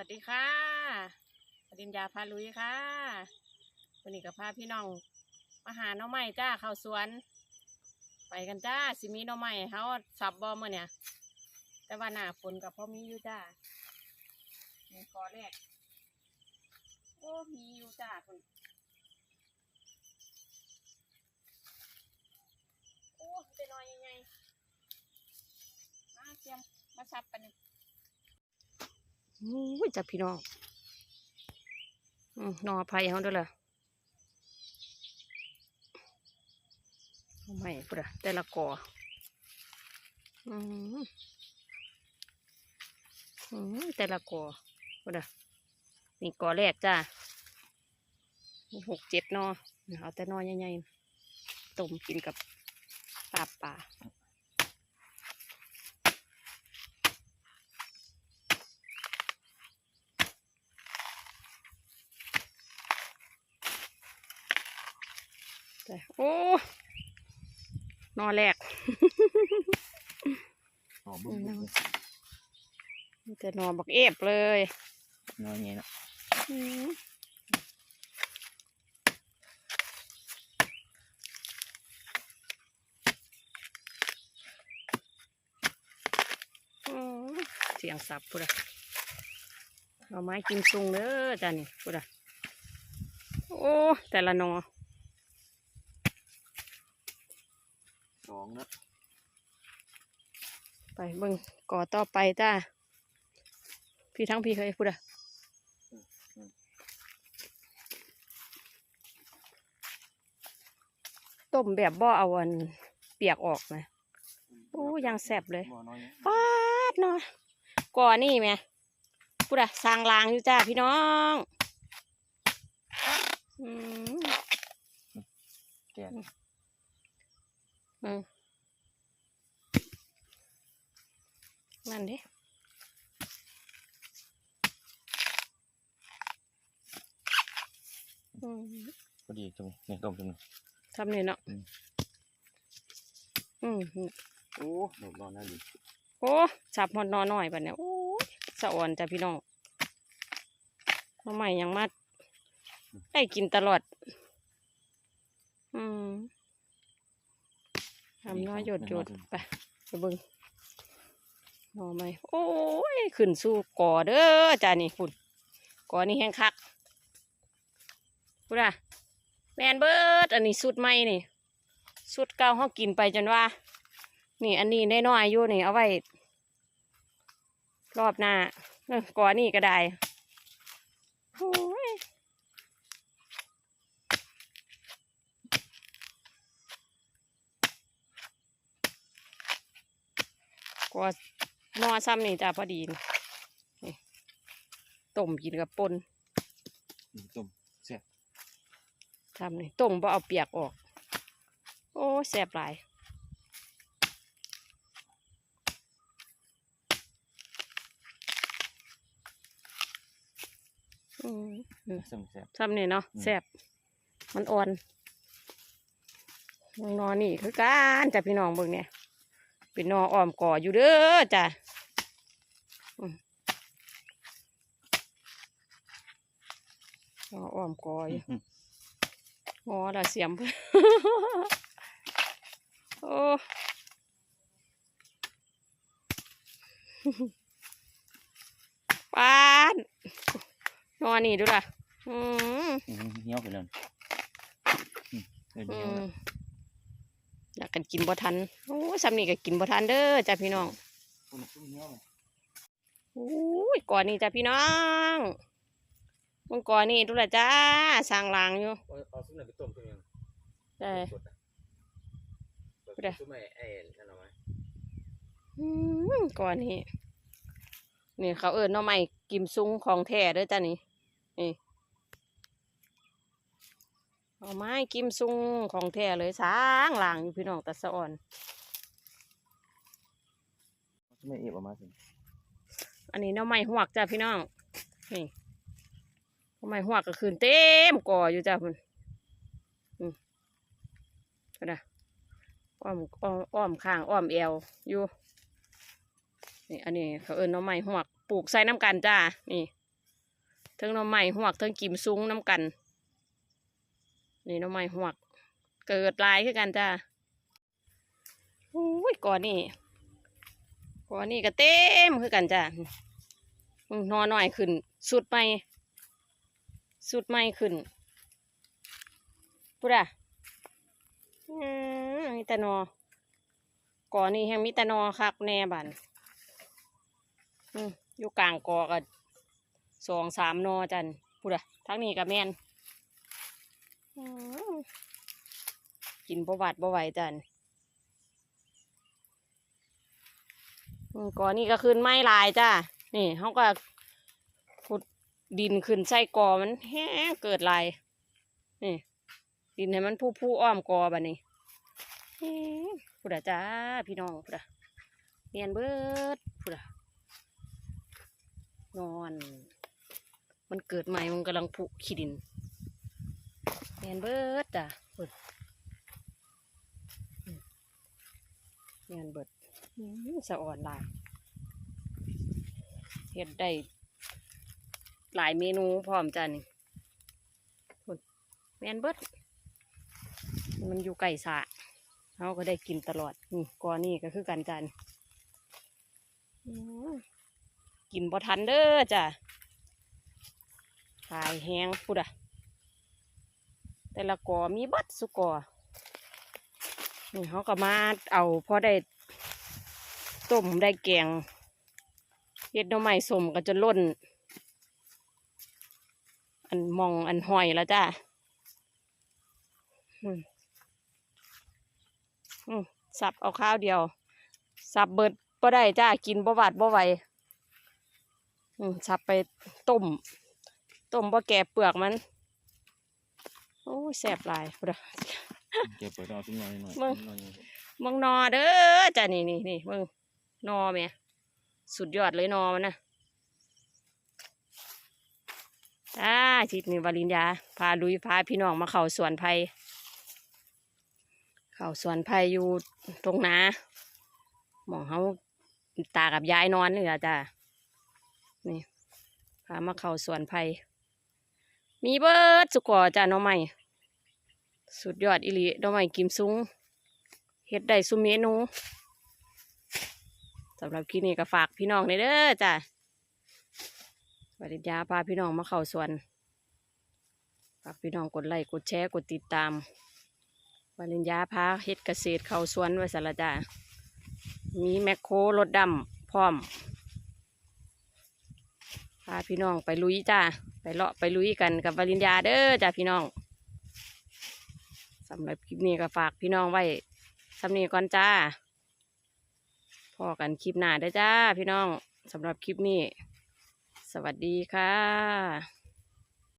วัสดีค่ะปริญญาพาลุยค่ะวันนี้กับพาพี่น้องมาหาหน้องใหม่จ้าเข้าสวน ไปกันจ้าสิมีน้องใหม่เขาสับบอมื่อเนี่ย แต่ว่าหน้าฝนกับพ่อมีอยู่จ้ามีกอแรกโอ้มีอยู่จ้าคุณโอ้จะน้อยยังไงมาเตรียมมาสับกันนี่ อุ้ยจับพี่น้องอนอภัยเขาด้วยล่ะไม่ปุ๊ดะแต่ละกออืมอืมแต่ละกอปุ๊ดะนี่กอแรกจ้าหกเจ็ดนอเอาแต่นอใหญ่ๆต้มกินกับปลาป่า โอ้นอนแรกหอมบุ้งอืบุ้มงมีแต่นอนบักเอฟเลยน้อยไงเนาะอืมอืมเสียงสับพุดะเอาไม้กินซุงเด้อจ้านี่พุดะโอ้ แต่ละหนอ สองเนาะไปเบิ่งก่อต่อไปจ้าพี่ทั้งพี่เคยพูดอะต้มแบบบ่เอาอันเปียกออกนะโอ้ยังแซ่บเลยบ่น้อยฟาดเนาะก่อนี่แหม่พูดอะสร้างรางอยู่จ้าพี่น้องอืมแก่อืม นั่นดิอืมพอดีตรงนี้นี่ต้มตรงนี้ทำนี่เนาะ อืมอืมโอ้หนุนร้อนน่าดีโอ้สับหอดนอหน่อยบัดเนี่ยโอ้ยสะอ่อนจ้ะพี่น้องทำไมยังมาได้กินตลอด อืม ทำน้อยหยดหยดไปไปเบิ่งหน่อไหมโอ้ยขึ้นสู่ก่อเด้อจ้านี่ฝุ่นก่อนี่แห้งคักพูดอะแมนเบิดอันนี้สุดใหม่นี่สุดเก่าเขากินไปจนว่า นี่อันนี้ได้น้อยๆอยู่นี่เอาไว้ รอบหน้าเออก่อนนี่ก็ได้โอ้ย กว่านอซ้ำนี่จ้าพอดีนี่นี่ต้มกินกับปนนี่ต้มแซ่บทำนี่ต้มบ่เอาเปียกออก โอ้แสบหลายอืมแซ่บแซ่บทำนี่เนาะอืมแสบมันอ่อนนอนนี่คือการจ้ะพี่น้องเบิ่งเนี่ย เป็นนออ้อมก่ออยู่เด้อจ้ะอืมนออ้อมก่ออยู่อืมงอละเสียมโอ้ปานนอนนี่ดูล่ะอืมอืมเหี่ยวไปเลยอืมเดี๋ยว อืเหี่ยวมแล้วอยากกันกินบ่ทันโอ้ยซ้ำนี่ก็กินบ่ทันเด้อจ้ะพี่น้องต้มต้มเหี่ยวเลยโอ้ยก่อนนี่จ้ะพี่น้องมึงก่อนนี่ดูล่ะจ้าสร้างรางอยู่เอาเอาซุปไหนไปต้มตัวยังได้สดอะไปได้ซุปไหนไอ้นั่นเอาไหมอืมก่อนนี่นี่เขาเอิ้นหน่อไม้กิมซุงของแท้เด้อจ้ะนี่นี่ เอาไม้กิมซุงของแท้เลยสร้างรางอยู่พี่น้องตะสะอ่อนซุปไหนเอียบออกมาสิอันนี้หน้ำไม้หวกจ้ะพี่น้องนี่หน้ำไม้หวกก็คืนเต็มก่ออยู่จ้ะคุณอืมก็ได้อ้อมอ้อมอ้อมข้างอ้อมเอวอยู่นี่อันนี้เขาเอิ้นหน้ำไม้หวกปลูกใส่น้ำกันจ้านี่เทิงหน้ำใหม่หวกเทิงกิมซุ้งน้ำกัน นี่น้ำใหม่หวก เกิดลายขึ้นกันจ้าอุ้ยก่อนนี่ก่อนนี่ก็เต็มคือกันจ้านอนหน่อยขึ้น สุดใหม่สุดใหม่ขึ้นปุ๊ดอะมีแต่นอ ก่อนนี่แห้งมีแต่นอคักแน่บันอืมอยู่กลางกอก็สองสามนอจันปุ๊ดอะทั้งนี้กับแมน กินประวัติบ่ไหวจันก่อนนี่ก็ขึ้นไม้ลายจ้านี่เขาก็ขุดดินขึ้นใส่กอมันแห้เกิดลายนี่ ดินให้มันผู้ผู้อ้อมกอแบบนี้พุดะจ้าพี่น้องพุดะเนียนเบิดพุดอะนอน มันเกิดใหม่มันกำลังผุขี้ดิน เนียนเบิดจ้ะพุดอืมเนียนเบิดอืมสะอ่อนหลายเฮ็ดได้หลายเมนูพร้อมจ้ะนี่พุ่นแมนเบิดมันอยู่ไก่สะเราก็ได้กินตลอด นี่กอนี่ก็คือกันจันอ๋อกินบ่ทันเด้อจ้ะขายแห้งพุดอะ แต่ละกอมีบัดสุกอนี่เขาก็มาเอาพอได้ต้มได้แกงเฮ็ดหน่อไม้สมก็จะล่นอันมองอันหอยแล้วจ้าอืมอืมสับเอาข้าวเดียว สับเบิดบ่ได้จ้ากินบ่หวาดบ่ไหวอืมสับไปต้ม ต้มบ่แก่เปลือกมัน โอ้ยแสบหลายพุดะเก็บเปิดเอาตุ้มน้อยหน่อยมึงน้อยหน่อยมึงนอเด้อจ้านี่นี่นี่มึงนอแม่สุดยอดเลยนอมันนะจ้าจิตนี่วารินยา พาลุยพาพี่น้องมาเข้าสวนไผ่เข้าสวนไผ่อยู่ตรงนาหมองเขาตากับยายนอนนี่แหละจ้านี่พามาเข้าสวนไผ่มีเบิดสุกอจ้าหน้องใหม่ สุดยอดอิลีหน้องใหม่กิมซุ้งเฮ็ดได้ซุเมนูสำหรับคลิปนี้ก็ฝากพี่น้องในเด้อจ้ะปริญญาพาพี่น้องมาเข้าสวนฝากพี่น้องกดไลค์กดแชร์กดติดตามปริญญาพาเฮ็ดเกษตรเข้าสวนไว้สารจ้ามีแมคโครรถดำพร้อมพาพี่น้องไปลุยจ้าไปเลาะไปลุยกันกับปริญญาเด้อจ้าพี่น้อง สำหรับคลิปนี้ก็ฝากพี่น้องไว้สำนีก่อนจ้าพอกันคลิปหน้าได้จ้าพี่น้องสำหรับคลิปนี้ สวัสดีค่ะ